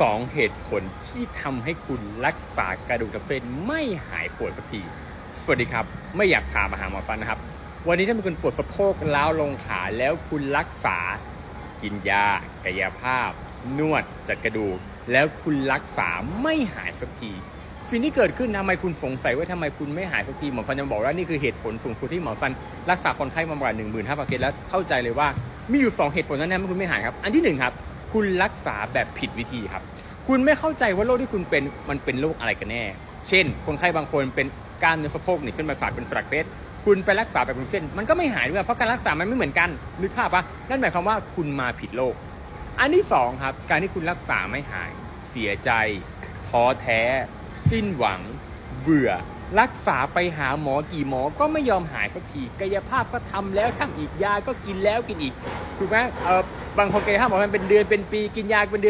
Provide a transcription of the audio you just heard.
สองเหตุผลที่ทำให้คุณรักษากระดูกทับเส้นไม่หายปวดสักที สวัสดีครับ ไม่อยากพามาหาหมอฟันนะครับ วันนี้ถ้ามีคุณปวดสะโพกล้าวลงขาแล้วคุณรักษา กินยา กายภาพ นวด จัดกระดูก แล้วคุณรักษาไม่หายสักที สิ่งที่เกิดขึ้นทำไมคุณสงสัยว่าทำไมคุณไม่หายสักทีหมอฟันจะบอกว่านี่คือเหตุผลสูงสุดที่หมอฟัน รักษาคนไข้มากกว่า1 5 0 0 0เคสแล้วเข้าใจเลยว่ามีอยู่ 2 เหตุผลเท่านั้นที่คุณไม่หายครับ อันที่หนึ่งครับ คุณรักษาแบบผิดวิธีครับ คุณไม่เข้าใจว่าโรคที่คุณเป็นมันเป็นโรคอะไรกันแน่ เช่น คนไข้บางคนเป็นกล้ามเนื้อสะโพกหนีบเส้นประสาทเป็นสลักเพชรคุณไปรักษาแบบเป็นเส้น มันก็ไม่หายด้วยเพราะการรักษามันไม่เหมือนกันนึกภาพปะนั่นหมายความว่าคุณมาผิดโรคอันที่สองครับการที่คุณรักษาไม่หาย เสียใจ ท้อแท้ สิ้นหวัง เบื่อ รักษาไปหาหมอกี่หมอก็ไม่ยอมหายสักทีกายภาพก็ทำแล้วทำอีกยาก็กินแล้วกินอีกถูกไหมเออบางคนกายภาพหมอมันเป็นเดือนเป็นปีกินยาเป็นเดือน